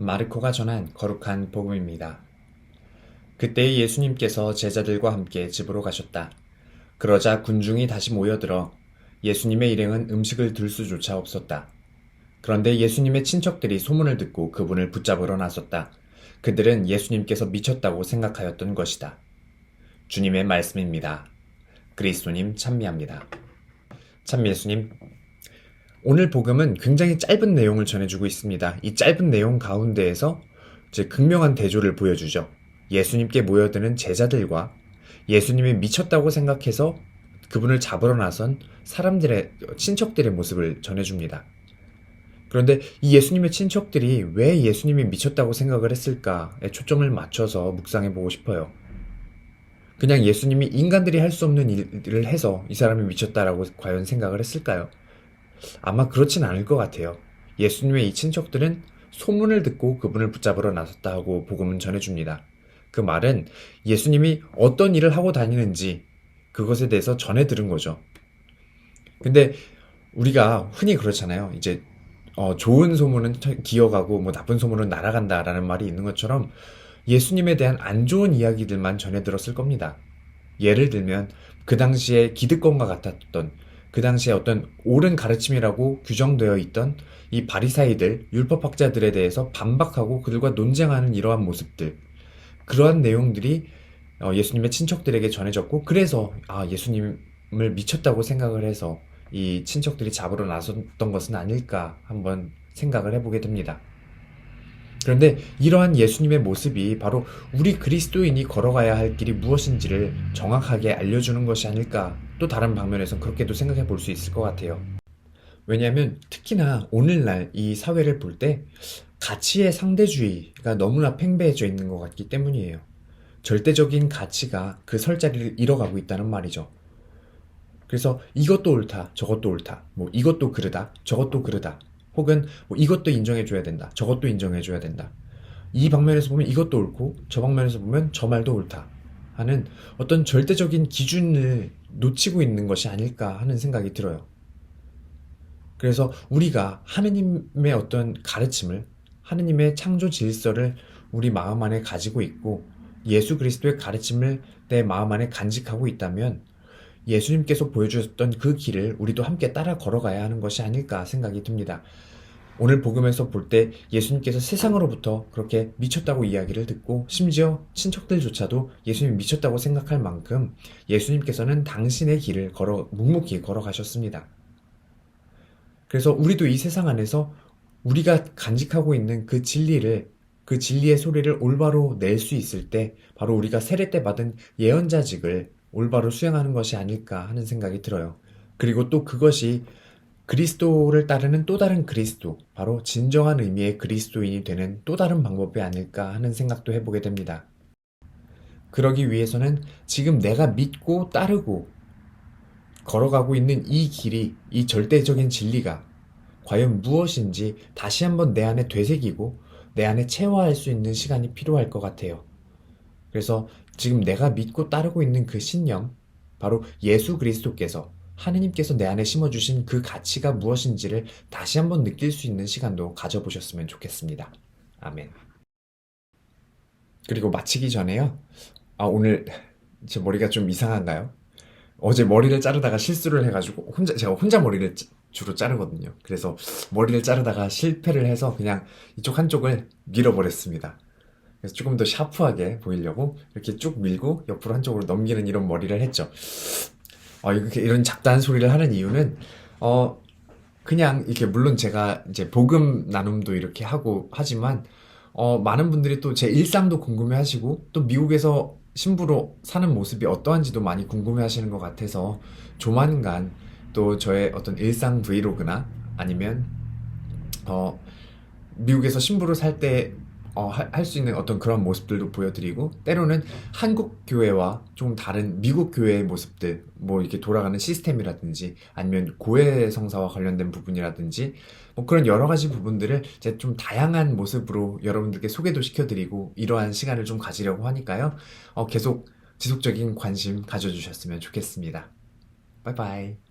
마르코가 전한 거룩한 복음입니다. 그때 예수님께서 제자들과 함께 집으로 가셨다. 그러자 군중이 다시 모여들어 예수님의 일행은 음식을 들 수조차 없었다. 그런데 예수님의 친척들이 소문을 듣고 그분을 붙잡으러 나섰다. 그들은 예수님께서 미쳤다고 생각하였던 것이다. 주님의 말씀입니다. 그리스도님 찬미합니다. 참 예수님, 오늘 복음은 굉장히 짧은 내용을 전해주고 있습니다. 이 짧은 내용 가운데에서 이제 극명한 대조를 보여주죠. 예수님께 모여드는 제자들과 예수님이 미쳤다고 생각해서 그분을 잡으러 나선 사람들의 친척들의 모습을 전해줍니다. 그런데 이 예수님의 친척들이 왜 예수님이 미쳤다고 생각을 했을까에 초점을 맞춰서 묵상해 보고 싶어요. 그냥 예수님이 인간들이 할 수 없는 일을 해서 이 사람이 미쳤다라고 과연 생각을 했을까요? 아마 그렇진 않을 것 같아요. 예수님의 이 친척들은 소문을 듣고 그분을 붙잡으러 나섰다 하고 복음은 전해줍니다. 그 말은 예수님이 어떤 일을 하고 다니는지 그것에 대해서 전해 들은 거죠. 근데 우리가 흔히 그렇잖아요. 이제 어, 좋은 소문은 기어가고 뭐 나쁜 소문은 날아간다라는 말이 있는 것처럼 예수님에 대한 안 좋은 이야기들만 전해 들었을 겁니다. 예를 들면 그 당시에 기득권과 같았던 그 당시에 어떤 옳은 가르침이라고 규정되어 있던 이 바리사이들 율법학자들에 대해서 반박하고 그들과 논쟁하는 이러한 모습들 그러한 내용들이 어, 예수님의 친척들에게 전해졌고 그래서 아 예수님을 미쳤다고 생각을 해서 이 친척들이 잡으러 나섰던 것은 아닐까 한번 생각을 해보게 됩니다. 그런데 이러한 예수님의 모습이 바로 우리 그리스도인이 걸어가야 할 길이 무엇인지를 정확하게 알려주는 것이 아닐까 또 다른 방면에서 그렇게도 생각해 볼 수 있을 것 같아요. 왜냐하면 특히나 오늘날 이 사회를 볼 때 가치의 상대주의가 너무나 팽배해져 있는 것 같기 때문이에요. 절대적인 가치가 그 설 자리를 잃어가고 있다는 말이죠. 그래서 이것도 옳다, 저것도 옳다, 뭐 이것도 그르다, 저것도 그르다, 혹은 뭐 이것도 인정해줘야 된다, 저것도 인정해줘야 된다. 이 방면에서 보면 이것도 옳고, 저 방면에서 보면 저 말도 옳다. 하는 어떤 절대적인 기준을 놓치고 있는 것이 아닐까 하는 생각이 들어요. 그래서 우리가 하느님의 어떤 가르침을, 하느님의 창조 질서를 우리 마음 안에 가지고 있고, 예수 그리스도의 가르침을 내 마음 안에 간직하고 있다면, 예수님께서 보여주셨던 그 길을 우리도 함께 따라 걸어가야 하는 것이 아닐까 생각이 듭니다. 오늘 복음에서 볼 때 예수님께서 세상으로부터 그렇게 미쳤다고 이야기를 듣고 심지어 친척들조차도 예수님이 미쳤다고 생각할 만큼 예수님께서는 당신의 길을 걸어 묵묵히 걸어가셨습니다. 그래서 우리도 이 세상 안에서 우리가 간직하고 있는 그 진리를 그 진리의 소리를 올바로 낼 수 있을 때 바로 우리가 세례 때 받은 예언자직을 올바로 수행하는 것이 아닐까 하는 생각이 들어요. 그리고 또 그것이 그리스도를 따르는 또 다른 그리스도, 바로 진정한 의미의 그리스도인이 되는 또 다른 방법이 아닐까 하는 생각도 해보게 됩니다. 그러기 위해서는 지금 내가 믿고 따르고 걸어가고 있는 이 길이, 이 절대적인 진리가 과연 무엇인지 다시 한번 내 안에 되새기고 내 안에 체화할 수 있는 시간이 필요할 것 같아요. 그래서 지금 내가 믿고 따르고 있는 그 신념, 바로 예수 그리스도께서 하느님께서 내 안에 심어주신 그 가치가 무엇인지를 다시 한번 느낄 수 있는 시간도 가져보셨으면 좋겠습니다. 아멘. 그리고 마치기 전에요. 아, 오늘 제 머리가 좀 이상한가요? 어제 머리를 자르다가 실수를 해가지고 혼자 제가 혼자 머리를 주로 자르거든요. 그래서 머리를 자르다가 실패를 해서 그냥 이쪽 한쪽을 밀어버렸습니다. 그래서 조금 더 샤프하게 보이려고 이렇게 쭉 밀고 옆으로 한쪽으로 넘기는 이런 머리를 했죠. 어, 이렇게 이런 잡다한 소리를 하는 이유는 어 그냥 이렇게 물론 제가 이제 복음 나눔도 이렇게 하고 하지만 어 많은 분들이 또 제 일상도 궁금해 하시고 또 미국에서 신부로 사는 모습이 어떠한지도 많이 궁금해 하시는 것 같아서 조만간 또 저의 어떤 일상 브이로그나 아니면 어 미국에서 신부로 살 때 어, 할 수 있는 어떤 그런 모습들도 보여드리고 때로는 한국 교회와 좀 다른 미국 교회의 모습들 뭐 이렇게 돌아가는 시스템이라든지 아니면 고해 성사와 관련된 부분이라든지 뭐 그런 여러 가지 부분들을 이제 좀 다양한 모습으로 여러분들께 소개도 시켜드리고 이러한 시간을 좀 가지려고 하니까요 어, 계속 지속적인 관심 가져주셨으면 좋겠습니다. 바이바이.